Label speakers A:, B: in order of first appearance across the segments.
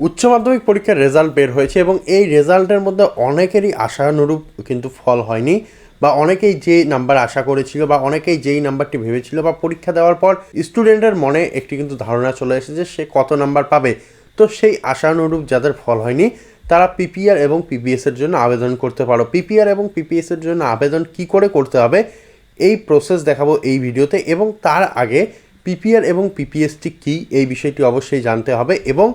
A: উচ্চ মাধ্যমিক পরীক্ষার রেজাল্ট বের হয়েছে এবং এই রেজাল্টের মধ্যে অনেকেরই আশানুরূপ কিন্তু ফল হয়নি বা অনেকেই যে নাম্বার আশা করেছিল বা অনেকেই যেই নাম্বারটি ভেবেছিল বা পরীক্ষা দেওয়ার পর স্টুডেন্টের মনে একটি কিন্তু ধারণা চলে এসেছে যে সে কত নাম্বার পাবে। তো সেই আশানুরূপ যাদের ফল হয়নি, তারা পিপিআর এবং পিপিএসের জন্য আবেদন করতে পারো। পিপিআর এবং পিপিএসের জন্য আবেদন কি করে করতে হবে, এই প্রসেস দেখাবো এই ভিডিওতে এবং তার আগে পিপিআর এবং পিপিএসটি কী, এই বিষয়টি অবশ্যই জানতে হবে এবং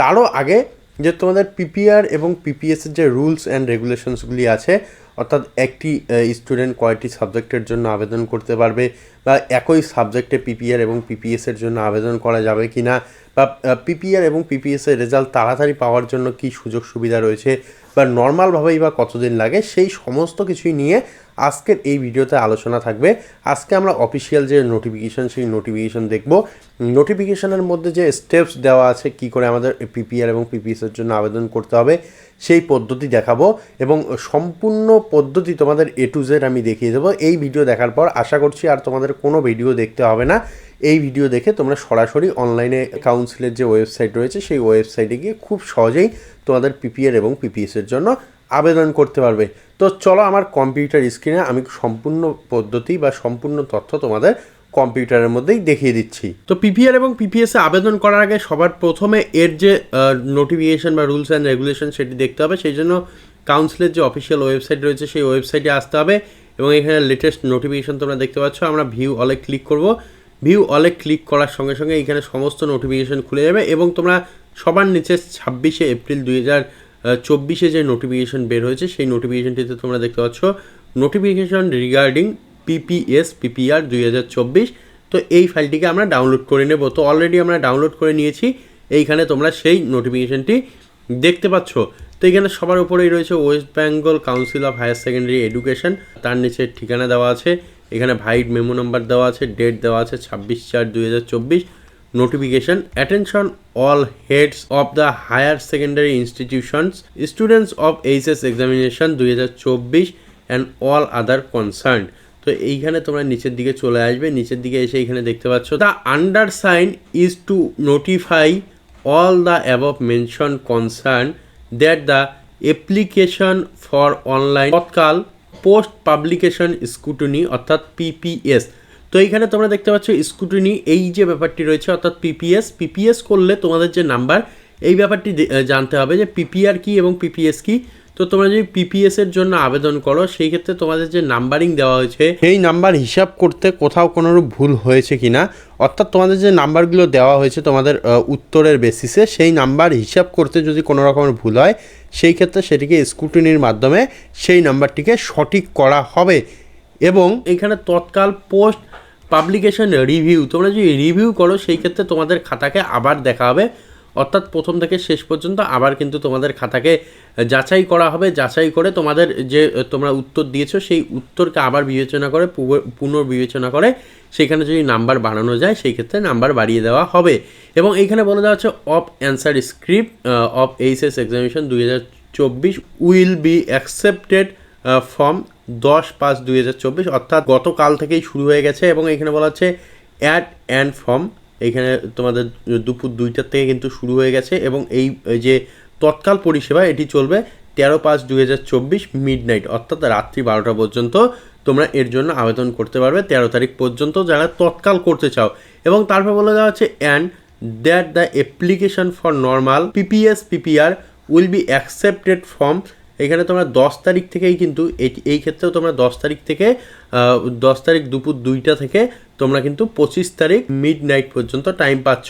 A: তারও আগে যে তোমাদের পিপিআর এবং পিপিএসের যে রুলস অ্যান্ড রেগুলেশনসগুলি আছে, অর্থাৎ একটি স্টুডেন্ট কয়েকটি সাবজেক্টের জন্য আবেদন করতে পারবে বা একই সাবজেক্টে পিপিআর এবং পিপিএসের জন্য আবেদন করা যাবে কি না বা পিপিআর এবং পিপিএসের রেজাল্ট তাড়াতাড়ি পাওয়ার জন্য কি সুযোগ সুবিধা রয়েছে বা নর্মালভাবেই বা কতদিন লাগে, সেই সমস্ত কিছুই নিয়ে আজকের এই ভিডিওতে আলোচনা থাকবে। আজকে আমরা অফিসিয়াল যে নোটিফিকেশন সেই নোটিফিকেশন দেখব। নোটিফিকেশানের মধ্যে যে স্টেপস দেওয়া আছে, কি করে আমাদের পিপিআর এবং পিপিএস এর জন্য আবেদন করতে হবে, সেই পদ্ধতি দেখাবো এবং সম্পূর্ণ পদ্ধতি তোমাদের এ টু জেড আমি দেখিয়ে দেবো। এই ভিডিও দেখার পর আশা করছি আর তোমাদের কোনো ভিডিও দেখতে হবে না। এই ভিডিও দেখে তোমরা সরাসরি অনলাইনে কাউন্সিলের যে ওয়েবসাইট রয়েছে, সেই ওয়েবসাইটে গিয়ে খুব সহজেই তোমাদের পিপিএর এবং পিপিএস এর জন্য আবেদন করতে পারবে। তো চলো আমার কম্পিউটার স্ক্রিনে আমি সম্পূর্ণ পদ্ধতি বা সম্পূর্ণ তথ্য তোমাদের কম্পিউটারের মধ্যেই দেখিয়ে দিচ্ছি। তো পিপিআর এবং পিপিএস আবেদন করার আগে সবার প্রথমে এর যে নোটিফিকেশন বা রুলস অ্যান্ড রেগুলেশন সেটি দেখতে হবে। সেই জন্য কাউন্সিলের যে অফিসিয়াল ওয়েবসাইট রয়েছে, সেই ওয়েবসাইটে আসতে হবে এবং এখানে লেটেস্ট নোটিফিকেশন তোমরা দেখতে পাচ্ছ। আমরা ভিউ অলে ক্লিক করব। ভিউ অলে ক্লিক করার সঙ্গে সঙ্গে এখানে সমস্ত নোটিফিকেশন খুলে যাবে এবং তোমরা সবার নিচে ছাব্বিশে এপ্রিল দুই হাজার চব্বিশে যে নোটিফিকেশন বের হয়েছে, সেই নোটিফিকেশনটিতে তোমরা দেখতে পাচ্ছ নোটিফিকেশন রিগার্ডিং পিপিএস পিপিআর দুই হাজার চব্বিশ। তো এই ফাইলটিকে আমরা ডাউনলোড করে নেব। তো অলরেডি আমরা ডাউনলোড করে নিয়েছি। এইখানে তোমরা সেই নোটিফিকেশনটি দেখতে পাচ্ছ। তো এখানে সবার উপরেই রয়েছে West Bengal council of higher secondary education তার নিচে ঠিকানা দেওয়া আছে। এখানে ভাইট মেমো নাম্বার দেওয়া আছে ডেট দেওয়া আছে ছাব্বিশ চার দুই হাজার চব্বিশ। Notification attention all heads of the higher secondary institutions students of HS examination দুই হাজার চব্বিশ অ্যান্ড অল আদার কনসার্ন তো এইখানে তোমরা নিচের দিকে চলে আসবে, নিচের দিকে এসে এখানে দেখতে পাচ্ছ the under sign is to notify all the above mention concern that the application for online tatkal post publication scrutiny, অর্থাৎ পিপিএস তো এইখানে তোমরা দেখতে পাচ্ছ স্কুটনি, এই যে ব্যাপারটি রয়েছে, অর্থাৎ পিপিএস পিপিএস করলে তোমাদের যে নাম্বার, এই ব্যাপারটি জানতে হবে যে পিপিআর কি এবং পিপিএস কি। তো তোমরা যদি পিপিএস এর জন্য আবেদন করো, সেই ক্ষেত্রে তোমাদের যে নাম্বারিং দেওয়া হয়েছে, সেই নাম্বার হিসাব করতে কোথাও কোনোরূপ ভুল হয়েছে কিনা, অর্থাৎ তোমাদের যে নাম্বারগুলো দেওয়া হয়েছে তোমাদের উত্তরের বেসিসে সেই নাম্বার হিসাব করতে যদি কোনো রকমের ভুল হয়, সেই ক্ষেত্রে সেটিকে স্কুটিনির মাধ্যমে সেই নাম্বারটিকে সঠিক করা হবে। এবং এখানে তৎকাল পোস্ট পাবলিকেশন রিভিউ তোমরা যদি রিভিউ করো, সেই ক্ষেত্রে তোমাদের খাতাকে আবার দেখা হবে। অর্থাৎ প্রথম থেকে শেষ পর্যন্ত আবার কিন্তু তোমাদের খাতাকে যাচাই করা হবে, যাচাই করে তোমাদের যে, তোমরা উত্তর দিয়েছ সেই উত্তরকে আবার বিবেচনা করে পুনর্বিবেচনা করে সেখানে যদি নাম্বার বাড়ানো যায় সেই ক্ষেত্রে নাম্বার বাড়িয়ে দেওয়া হবে। এবং এইখানে বলে দেওয়া হচ্ছে of answer script of HS examination দুই হাজার চব্বিশ উইল বি অ্যাকসেপ্টেড ফর্ম দশ পাঁচ দুই হাজার চব্বিশ অর্থাৎ গতকাল থেকেই শুরু হয়ে গেছে এবং এখানে বলা হচ্ছে অ্যাড অ্যান্ড ফর্ম এইখানে তোমাদের দুপুর দুইটার থেকে কিন্তু শুরু হয়ে গেছে এবং এই যে তৎকাল পরিষেবা, এটি চলবে তেরো পাঁচ দুই হাজার চব্বিশ মিড নাইট অর্থাৎ রাত্রি বারোটা পর্যন্ত তোমরা এর জন্য আবেদন করতে পারবে তেরো তারিখ পর্যন্ত যারা তৎকাল করতে চাও। এবং তারপর বলে দেওয়া হচ্ছে and that the application for normal PPS PPR will be accepted from এখানে তোমরা দশ তারিখ থেকেই কিন্তু এই- ক্ষেত্রেও তোমরা দশ তারিখ থেকে দশ তারিখ দুপুর দুইটা থেকে তোমরা কিন্তু পঁচিশ তারিখ মিড নাইট পর্যন্ত টাইম পাচ্ছ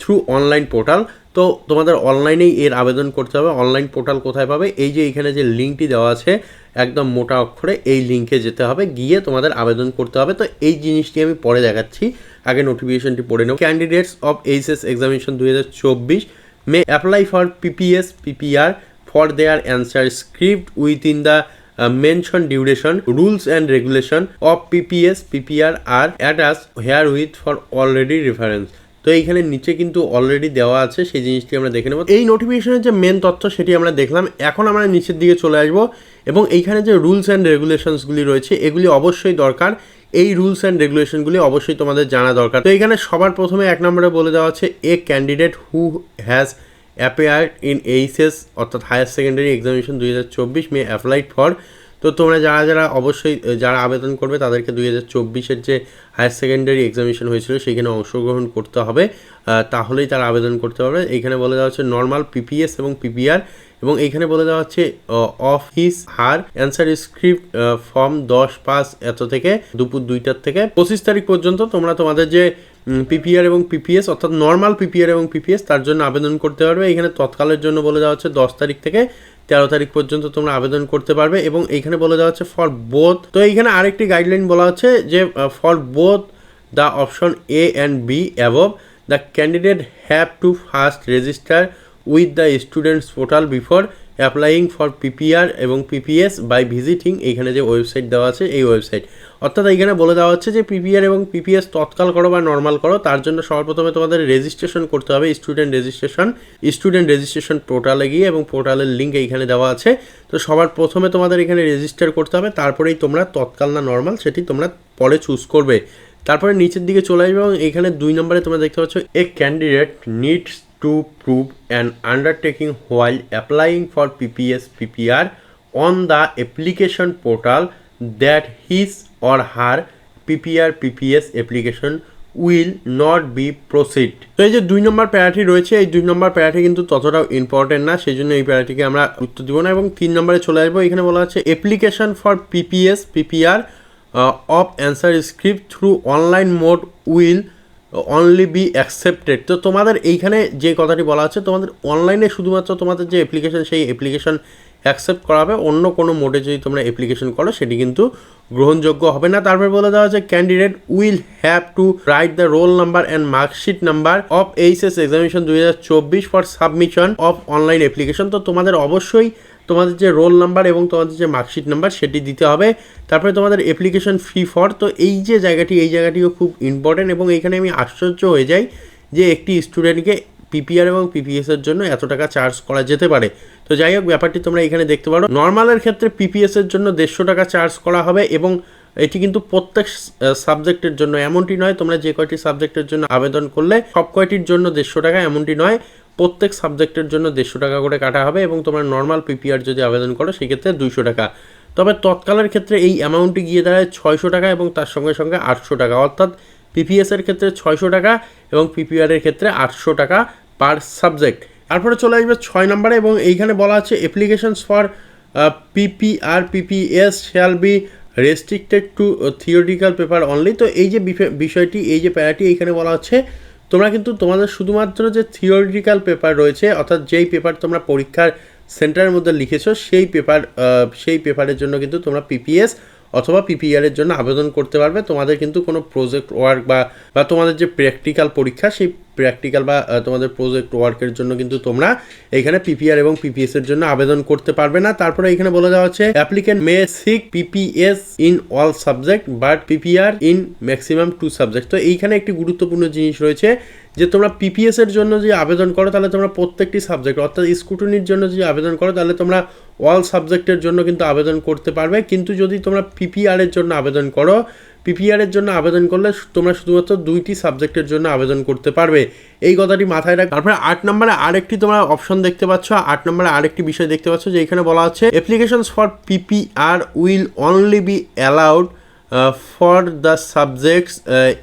A: থ্রু অনলাইন পোর্টাল তো তোমাদের অনলাইনেই এর আবেদন করতে হবে। অনলাইন পোর্টাল কোথায় পাবে? এই যে এখানে যে লিঙ্কটি দেওয়া আছে, একদম মোটা অক্ষরে এই লিঙ্কে যেতে হবে। গিয়ে তোমাদের আবেদন করতে হবে। তো এই জিনিসটি আমি পরে দেখাচ্ছি। আগে নোটিফিকেশনটি পড়ে নেব। ক্যান্ডিডেটস অফ এইচএস এক্সামিনেশন দু হাজার চব্বিশ may apply for PPS PPR for their answer script within the uh, mentioned duration rules and regulation of pps ppr are attached herewith for already reference. তো এইখানে নিচে কিন্তু অলরেডি দেওয়া আছে সেই জিনিসটি আমরা দেখে নেব। এই নোটিফিকেশনের যে মেন তথ্য সেটি আমরা দেখলাম এখন আমরা নিচের দিকে চলে আসব এবং এইখানে যে রুলস অ্যান্ড রেগুলেশনসগুলি রয়েছে এগুলি অবশ্যই দরকার। এই রুলস অ্যান্ড রেগুলেশনগুলি অবশ্যই তোমাদের জানা দরকার। তো এখানে সবার প্রথমে এক নম্বরে বলে দেওয়া আছে a candidate who has appear in HS অর্থাৎ হায়ার সেকেন্ডারি এক্সামিনেশন দুই হাজার চব্বিশ মে অ্যাপ্লাইড ফর তো তোমরা যারা যারা অবশ্যই যারা আবেদন করবে, তাদেরকে দুই হাজার চব্বিশের যে হায়ার সেকেন্ডারি এক্সামিনেশন হয়েছিল, সেখানে অংশগ্রহণ করতে হবে। তাহলেই তারা আবেদন করতে পারবে। এইখানে বলে দেওয়া হচ্ছে নর্মাল পিপিএস এবং পিপিআর এবং এইখানে বলে দেওয়া হচ্ছে of his her answer script form দশ পাঁচ এত থেকে দুপুর দুইটার থেকে পঁচিশ তারিখ পর্যন্ত তোমরা তোমাদের যে পিপিআর এবং পিপিএস অর্থাৎ নর্মাল পিপিআর এবং পিপিএস তার জন্য আবেদন করতে পারবে। এখানে তৎকালের জন্য বলে দেওয়া হচ্ছে দশ তারিখ থেকে তেরো তারিখ পর্যন্ত তোমরা আবেদন করতে পারবে এবং এইখানে বলে দেওয়া হচ্ছে ফর বোথ তো এইখানে আরেকটি গাইডলাইন বলা হচ্ছে যে for both the option A and B above the candidate have to first register with the students portal before applying for PPR এবং পিপিএস বাই ভিজিটিং এইখানে যে ওয়েবসাইট দেওয়া আছে, এই ওয়েবসাইট অর্থাৎ এইখানে বলে দেওয়া হচ্ছে যে পিপিআর এবং পিপিএস তৎকাল করো বা নর্মাল করো, তার জন্য সবার প্রথমে তোমাদের রেজিস্ট্রেশন করতে হবে স্টুডেন্ট রেজিস্ট্রেশন স্টুডেন্ট রেজিস্ট্রেশন পোর্টালে গিয়ে এবং পোর্টালের লিঙ্ক এইখানে দেওয়া আছে। তো সবার প্রথমে তোমাদের এখানে রেজিস্টার করতে হবে, তারপরেই তোমরা তৎকাল না নর্মাল সেটি তোমরা পরে চুজ করবে। তারপরে নিচের দিকে চলে আসবে এবং এখানে দুই নম্বরে তোমরা দেখতে পাচ্ছ a candidate needs to prove an undertaking while applying for PPS PPR on the application portal that his or her PPR PPS application will not be proceed তো এই যে দুই নম্বর প্যারাটি রয়েছে, এই দুই নম্বর প্যারাটি কিন্তু ততটাও ইম্পর্টেন্ট না সেই জন্য এই প্যারাটিকে আমরা গুরুত্ব দিব না। এবং তিন নম্বরে চলে আসব, এখানে বলা আছে application for PPS PPR of answer script through online mode will only be accepted তো তোমাদের এইখানে যে কথাটি বলা আছে, তোমাদের অনলাইনে শুধুমাত্র তোমাদের যে অ্যাপ্লিকেশন সেই অ্যাপ্লিকেশন অ্যাকসেপ্ট করা হবে অন্য কোনো মোডে যদি তোমরা অ্যাপ্লিকেশন করো, সেটি কিন্তু গ্রহণযোগ্য হবে না। তারপরে বলে দেওয়া আছে candidate will have to write the roll number and marksheet number of HS examination দুই হাজার চব্বিশ for submission of online application তো তোমাদের অবশ্যই তোমাদের যে রোল নাম্বার এবং তোমাদের যে মার্কশিট নাম্বার সেটি দিতে হবে। তারপরে তোমাদের অ্যাপ্লিকেশন ফি ফর তো এই যে জায়গাটি, এই জায়গাটিও খুব ইম্পর্টেন্ট এবং এখানে আমি আশ্চর্য হয়ে যাই যে একটি স্টুডেন্টকে পিপিআর এবং পিপিএস এর জন্য এত টাকা চার্জ করা যেতে পারে। তো যাই হোক, ব্যাপারটি তোমরা এখানে দেখতে পারো। নর্মালের ক্ষেত্রে পিপিএস এর জন্য দেড়শো টাকা চার্জ করা হবে এবং এটি কিন্তু প্রত্যেক সাবজেক্টের জন্য। এমনটি নয়, তোমরা যে কয়টি সাবজেক্টের জন্য আবেদন করলে সব কয়টির জন্য দেড়শো টাকা, এমনটি নয়। প্রত্যেক সাবজেক্টের জন্য দেড়শো টাকা করে কাটা হবে এবং তোমরা নর্মাল পিপিআর যদি আবেদন করো, সেক্ষেত্রে দুইশো টাকা। তবে তৎকালের ক্ষেত্রে এই অ্যামাউন্টটি গিয়ে দাঁড়ায় ছয়শো টাকা এবং তার সঙ্গে সঙ্গে আটশো টাকা। অর্থাৎ পিপিএসের ক্ষেত্রে ছয়শো টাকা এবং পিপিআর এর ক্ষেত্রে আটশো টাকা পার সাবজেক্ট তারপরে চলে আসবে ছয় নম্বরে এবং এইখানে বলা আছে applications for PPR PPS shall be restricted to theoretical paper only তো এই যে বিষয়টি, এই যে প্যারাটি এইখানে বলা হচ্ছে তোমরা কিন্তু তোমাদের শুধুমাত্র যে থিওরিটিক্যাল পেপার রয়েছে, অর্থাৎ যেই পেপার তোমরা পরীক্ষার সেন্টারের মধ্যে লিখেছো, সেই পেপার সেই পেপারের জন্য কিন্তু তোমরা পিপিএস অথবা পিপিআর এর জন্য আবেদন করতে পারবে। তোমাদের কিন্তু কোনো প্রজেক্ট ওয়ার্ক বা বা তোমাদের যে প্র্যাকটিক্যাল পরীক্ষা, সেই প্র্যাকটিক্যাল বা তোমাদের প্রজেক্ট ওয়ার্কের জন্য কিন্তু তোমরা এখানে পিপিআর এবং পিপিএস এর জন্য আবেদন করতে পারবে না। তারপরে এখানে বলে দেওয়া হচ্ছে applicant may seek PPS in all subject but PPR in maximum two subject তো এইখানে একটি গুরুত্বপূর্ণ জিনিস রয়েছে যে তোমরা পিপিএস এর জন্য যদি আবেদন করো, তাহলে তোমরা প্রত্যেকটি সাবজেক্ট অর্থাৎ স্কুটনির জন্য যদি আবেদন করো, তাহলে তোমরা অল সাবজেক্টের জন্য কিন্তু আবেদন করতে পারবে। কিন্তু যদি তোমরা পিপিআর এর জন্য আবেদন করো পিপিআর এর জন্য আবেদন করলে তোমরা শুধুমাত্র দুইটি সাবজেক্টের জন্য আবেদন করতে পারবে। এই কথাটি মাথায় রাখ তারপরে আট নম্বরে আরেকটি তোমরা অপশন দেখতে পাচ্ছ। আট নম্বরে আরেকটি বিষয় দেখতে পাচ্ছ, যে এখানে বলা আছে applications for PPR will only be allowed for the subjects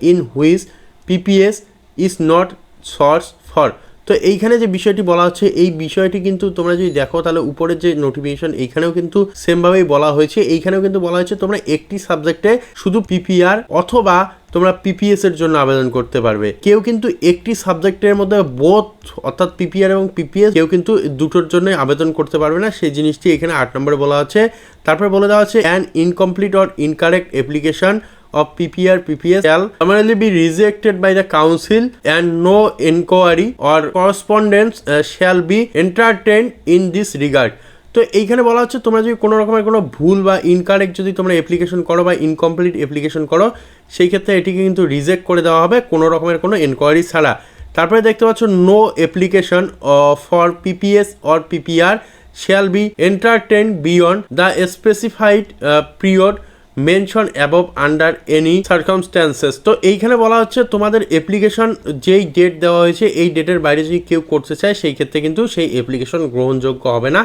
A: in which PPS is not source for তো এইখানে যে বিষয়টি বলা হচ্ছে, এই বিষয়টি কিন্তু তোমরা যদি দেখো, তাহলে উপরের যে নোটিফিকেশন এইখানেও কিন্তু সেমভাবেই বলা হয়েছে। এইখানেও কিন্তু বলা হয়েছে, তোমরা একটি সাবজেক্টে শুধু পিপিআর অথবা তোমরা পিপিএস এর জন্য আবেদন করতে পারবে। কেউ কিন্তু একটি সাবজেক্টের মধ্যে বোথ অর্থাৎ পিপিআর এবং পিপিএস কেউ কিন্তু দুটোর জন্য আবেদন করতে পারবে না। সেই জিনিসটি এখানে আট নম্বরে বলা আছে তারপরে বলে দেওয়া আছে an incomplete or incorrect application of PPR PPS shall summarily be rejected by the council and no inquiry or correspondence uh, shall be entertained in this regard. তো এইখানে বলা হচ্ছে তোমরা যদি কোনো রকমের কোনো ভুল বা ইনকারেক্ট যদি তোমরা অ্যাপ্লিকেশন করো বা ইনকমপ্লিট অ্যাপ্লিকেশন করো সেই ক্ষেত্রে এটিকে কিন্তু রিজেক্ট করে দেওয়া হবে কোনো রকমের কোনো এনকোয়ারি ছাড়া। তারপরে দেখতে পাচ্ছ no application for PPS or PPR shall be entertain beyond the specified period mention above under any circumstances তো এইখানে বলা হচ্ছে তোমাদের অ্যাপ্লিকেশন যেই ডেট দেওয়া হয়েছে, এই ডেটের বাইরে যদি কেউ করতে চায়, সেই ক্ষেত্রে কিন্তু সেই অ্যাপ্লিকেশন গ্রহণযোগ্য হবে না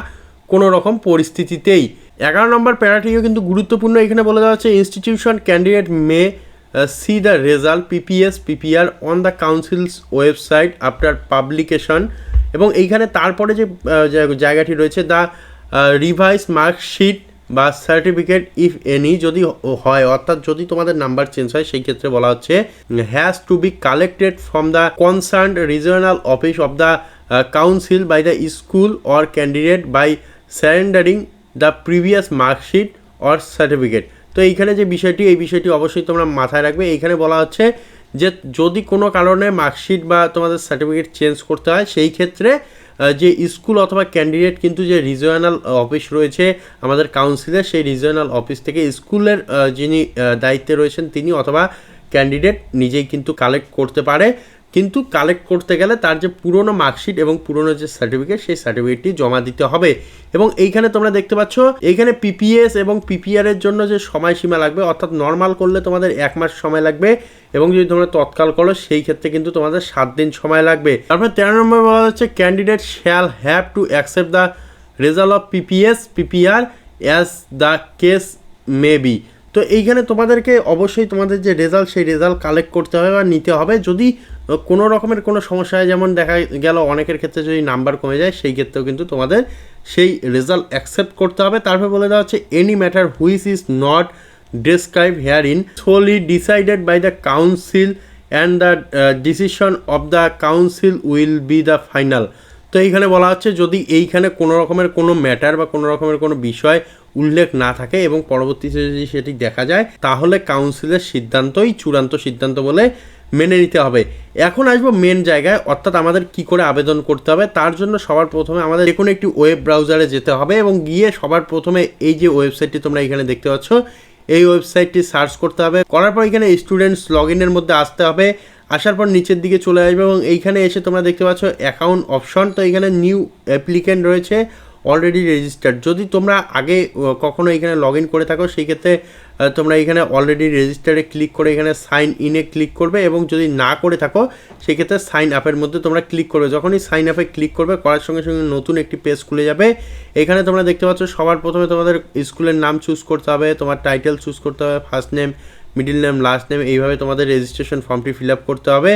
A: কোনো রকম পরিস্থিতিতেই। এগারো নম্বর প্যারাটিও কিন্তু গুরুত্বপূর্ণ। এখানে বলে দেওয়া হচ্ছে institution candidate may see the result PPS PPR on the council's website after publication এবং এইখানে তারপরে যে জায়গাটি রয়েছে দ্য রিভাইস মার্কশিট বা সার্টিফিকেট ইফ এনি যদি হয়, অর্থাৎ যদি তোমাদের নাম্বার চেঞ্জ হয়, সেই ক্ষেত্রে বলা হচ্ছে has to be collected from the concern regional office of the council by the school or candidate by surrendering the previous marksheet or certificate তো এইখানে যে বিষয়টি, এই বিষয়টি অবশ্যই তোমরা মাথায় রাখবে। এইখানে বলা হচ্ছে যে যদি কোনো কারণে মার্কশিট বা তোমাদের সার্টিফিকেট চেঞ্জ করতে হয়, সেই ক্ষেত্রে যে স্কুল অথবা ক্যান্ডিডেট কিন্তু যে রিজিওনাল অফিস রয়েছে, আমাদের কাউন্সিলের সেই রিজিওনাল অফিস থেকে স্কুলের যিনি দায়িত্বে রয়েছেন, তিনি অথবা ক্যান্ডিডেট নিজেই কিন্তু কালেক্ট করতে পারে। কিন্তু কালেক্ট করতে গেলে তার যে পুরনো মার্কশিট এবং পুরনো যে সার্টিফিকেট সেই সার্টিফিকেটটি জমা দিতে হবে। এবং এইখানে তোমরা দেখতে পাচ্ছ, এইখানে পিপিএস এবং পিপিআর এর জন্য যে সময়সীমা লাগবে, অর্থাৎ নর্মাল করলে তোমাদের এক মাস সময় লাগবে এবং যদি তোমরা তৎকাল করো, সেই ক্ষেত্রে কিন্তু তোমাদের সাত দিন সময় লাগবে। তারপর তেরো নম্বর বলা হচ্ছে candidate shall have to accept the result of PPS PPR as the case may be তো এইখানে তোমাদেরকে অবশ্যই তোমাদের যে রেজাল্ট সেই রেজাল্ট কালেক্ট করতে হবে বা নিতে হবে। যদি কোনো রকমের কোনো সমস্যা যেমন দেখা গেল অনেকের ক্ষেত্রে যদি নাম্বার কমে যায়, সেই ক্ষেত্রেও কিন্তু তোমাদের সেই রেজাল্ট অ্যাকসেপ্ট করতে হবে। তারপর বলে দেওয়া হচ্ছে any matter which is not describe here in solely decided by the council and the decision of the council will be the final তো এইখানে বলা হচ্ছে, যদি এইখানে কোনো রকমের কোনো ম্যাটার বা কোনো রকমের কোনো বিষয় উল্লেখ না থাকে এবং পরবর্তীতে যদি সেটি দেখা যায়, তাহলে কাউন্সিলের সিদ্ধান্তই চূড়ান্ত সিদ্ধান্ত বলে মেনে নিতে হবে। এখন আসব মেন জায়গায়, অর্থাৎ আমাদের কি করে আবেদন করতে হবে, তার জন্য সবার প্রথমে আমাদের যে কোনো একটি ওয়েব ব্রাউজারে যেতে হবে এবং গিয়ে সবার প্রথমে এই যে ওয়েবসাইটটি তোমরা এখানে দেখতে পাচ্ছ, এই ওয়েবসাইটটি সার্চ করতে হবে। করার পর এখানে স্টুডেন্টস লগ ইনের মধ্যে আসতে হবে। আসার পর নিচের দিকে চলে আসবে এবং এইখানে এসে তোমরা দেখতে পাচ্ছ অ্যাকাউন্ট অপশন তো এখানে নিউ অ্যাপ্লিকেন্ট রয়েছে। অলরেডি রেজিস্টার্ড যদি তোমরা আগে কখনো এখানে লগ ইন করে থাকো, সেই ক্ষেত্রে তোমরা এখানে অলরেডি রেজিস্টারে ক্লিক করে এখানে সাইন ইনে ক্লিক করবে এবং যদি না করে থাকো সেক্ষেত্রে সাইন আপের মধ্যে তোমরা ক্লিক করবে। যখনই সাইন আপে ক্লিক করবে, করার সঙ্গে সঙ্গে নতুন একটি পেজ খুলে যাবে। এখানে তোমরা দেখতে পাচ্ছ, সবার প্রথমে তোমাদের স্কুলের নাম চুজ করতে হবে, তোমার টাইটেল চুজ করতে হবে first name middle name last name এইভাবে তোমাদের রেজিস্ট্রেশন ফর্মটি ফিল আপ করতে হবে।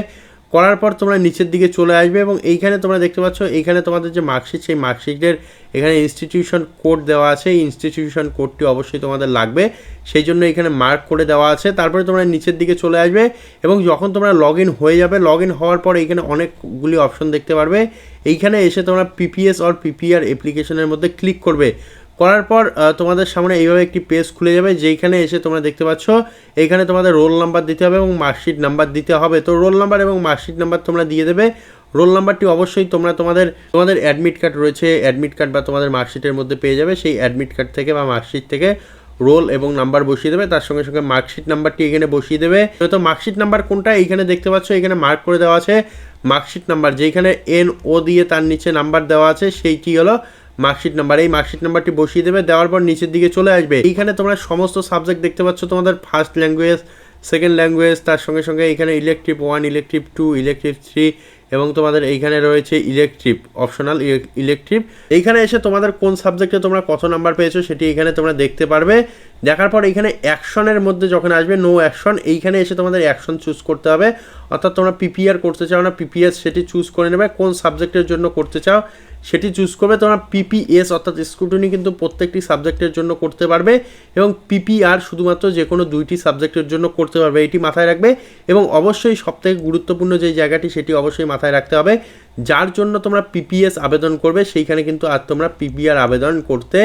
A: করার পর তোমরা নিচের দিকে চলে আসবে এবং এইখানে তোমরা দেখতে পাচ্ছ, এইখানে তোমাদের যে মার্কশিট, সেই মার্কশিটের এখানে ইনস্টিটিউশন কোড দেওয়া আছে। এই ইনস্টিটিউশন কোডটি অবশ্যই তোমাদের লাগবে। সেই জন্য এখানে মার্ক করে দেওয়া আছে। তারপরে তোমরা নিচের দিকে চলে আসবে এবং যখন তোমরা লগ ইন হয়ে যাবে লগ ইন হওয়ার পর এইখানে অনেকগুলি অপশন দেখতে পারবে। এইখানে এসে তোমরা পিপিএস অর পিপিআর অ্যাপ্লিকেশনের মধ্যে ক্লিক করবে। করার পর তোমাদের সামনে এইভাবে একটি পেজ খুলে যাবে, যেইখানে এসে তোমরা দেখতে পাচ্ছ এইখানে তোমাদের রোল নাম্বার দিতে হবে এবং মার্কশিট নাম্বার দিতে হবে। তো রোল নাম্বার এবং মার্কশিট নাম্বার তোমরা দিয়ে দেবে। রোল নাম্বারটি অবশ্যই তোমরা তোমাদের তোমাদের অ্যাডমিট কার্ড রয়েছে। অ্যাডমিট কার্ড বা তোমাদের মার্কশিটের মধ্যে পেয়ে যাবে। সেই অ্যাডমিট কার্ড থেকে বা মার্কশিট থেকে রোল এবং নাম্বার বসিয়ে দেবে। তার সঙ্গে সঙ্গে মার্কশিট নাম্বারটি এখানে বসিয়ে দেবে। তো মার্কশিট নাম্বার কোনটা? এইখানে দেখতে পাচ্ছ, এখানে মার্ক করে দেওয়া আছে। মার্কশিট নাম্বার যেখানে এন ও দিয়ে তার নিচে নাম্বার দেওয়া আছে সেইটি হলো? Marksheet number. এই মার্কশিট নাম্বারটি বসিয়ে দেবে, দেওয়ার পর নিচের দিকে চলে আসবে। এইখানে তোমরা সমস্ত সাবজেক্ট দেখতে পাচ্ছ, তোমাদের ফার্স্ট ল্যাঙ্গুয়েজ সেকেন্ড ল্যাঙ্গুয়েজ তার সঙ্গে সঙ্গে এখানে elective one elective two elective three এবং তোমাদের এইখানে রয়েছে ইলেকট্রিভ অপশনাল ইলেকট্রিভ এইখানে এসে তোমাদের কোন সাবজেক্টে তোমরা কত নাম্বার পেয়েছ সেটি এখানে তোমরা দেখতে পারবে। দেখার পর এখানে অ্যাকশনের মধ্যে যখন আসবে নো অ্যাকশন এইখানে এসে তোমাদের অ্যাকশন চুজ করতে হবে। অর্থাৎ তোমরা পিপিআর করতে চাও না পিপিএস সেটি চুজ করে নেবে। কোন সাবজেক্টের জন্য করতে চাও সেটি চুজ করবে, তোমরা পিপিএস অর্থাৎ স্ক্রুটনি কিন্তু প্রত্যেকটি সাবজেক্টের জন্য করতে পারবে এবং পিপিআর শুধুমাত্র যে কোনো দুইটি সাবজেক্টের জন্য করতে পারবে, এটি মাথায় রাখবে এবং অবশ্যই সবথেকে গুরুত্বপূর্ণ যে জায়গাটি সেটি অবশ্যই মাথায় রাখতে হবে। যার জন্য তোমরা পিপিএস আবেদন করবে, সেইখানে কিন্তু আর তোমরা পিপিআর আবেদন করতে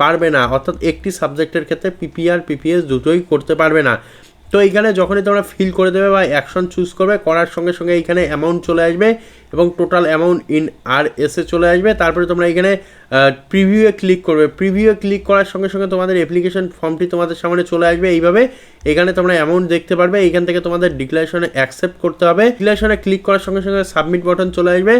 A: পারবে না। অর্থাৎ একটি সাবজেক্টের ক্ষেত্রে পিপিআর পিপিএস দুটোই করতে পারবে না। তো এইখানে যখনই তোমরা ফিল করে দেবে বা অ্যাকশন চুজ করবে, করার সঙ্গে সঙ্গে এইখানে অ্যামাউন্ট চলে আসবে। এবং টোটাল অ্যামাউন্ট ইন আর এসে চলে আসবে। তারপরে তোমরা এখানে প্রিভিউয়ে ক্লিক করবে। প্রিভিউয়ে ক্লিক করার সঙ্গে সঙ্গে তোমাদের অ্যাপ্লিকেশন ফর্মটি তোমাদের সামনে চলে আসবে। এইভাবে এখানে তোমরা অ্যামাউন্ট দেখতে পারবে। এখান থেকে তোমাদের ডিক্লারেশনে অ্যাকসেপ্ট করতে হবে। ডিক্লারেশনে ক্লিক করার সঙ্গে সঙ্গে সাবমিট বাটন চলে আসবে।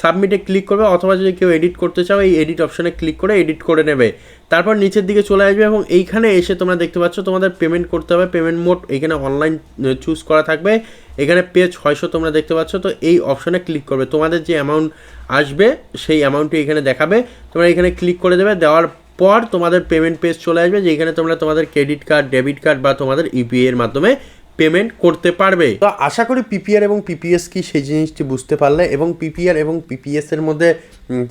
A: সাবমিটে ক্লিক করবে। অথবা যদি কেউ এডিট করতে চাও, এই এডিট অপশনে ক্লিক করে এডিট করে নেবে। তারপর নিচের দিকে চলে আসবে এবং এইখানে এসে তোমরা দেখতে পাচ্ছ, তোমাদের পেমেন্ট করতে হবে। পেমেন্ট মোড এখানে অনলাইন চুজ করা থাকবে। এখানে পে ছয়শো তোমরা দেখতে পাচ্ছ, তো এই অপশনে ক্লিক করবে। তোমাদের যে অ্যামাউন্ট আসবে, সেই অ্যামাউন্টটি এখানে দেখাবে। তোমরা এখানে ক্লিক করে দেবে, দেওয়ার পর তোমাদের পেমেন্ট পেজ চলে আসবে, যেখানে তোমরা তোমাদের ক্রেডিট কার্ড ডেবিট কার্ড বা তোমাদের ইউপিআই এর মাধ্যমে পেমেন্ট করতে পারবে। তো আশা করি পিপিআর এবং পিপিএস কি সেই জিনিসটি বুঝতে পারলে এবং পিপিআর এবং পিপিএস এর মধ্যে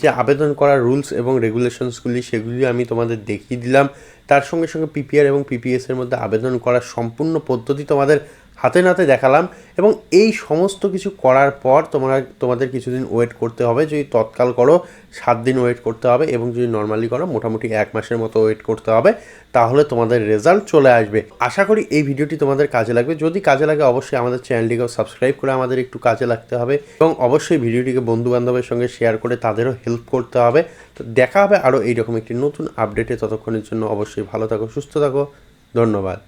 A: যে আবেদন করার রুলস এবং রেগুলেশনসগুলি সেগুলি আমি তোমাদের দেখিয়ে দিলাম। তার সঙ্গে সঙ্গে পিপিআর এবং পিপিএস এর মধ্যে আবেদন করার সম্পূর্ণ পদ্ধতি তোমাদের হাতে নাতে দেখালাম এবং এই সমস্ত কিছু করার পর তোমরা, তোমাদের কিছুদিন ওয়েট করতে হবে, যদি তৎকাল করো সাত দিন ওয়েট করতে হবে এবং যদি নর্মালি করো মোটামুটি এক মাসের মতো ওয়েট করতে হবে, তাহলে তোমাদের রেজাল্ট চলে আসবে। আশা করি এই ভিডিওটি তোমাদের কাজে লাগবে। যদি কাজে লাগে অবশ্যই আমাদের চ্যানেলটিকেও সাবস্ক্রাইব করে আমাদের একটু কাজে লাগতে হবে এবং অবশ্যই ভিডিওটিকে বন্ধু বান্ধবের সঙ্গে শেয়ার করে তাদেরও হেল্প করতে হবে। তো দেখা হবে আরও এইরকম একটি নতুন আপডেটে ততক্ষণের জন্য অবশ্যই ভালো থাকো, সুস্থ থাকো। ধন্যবাদ।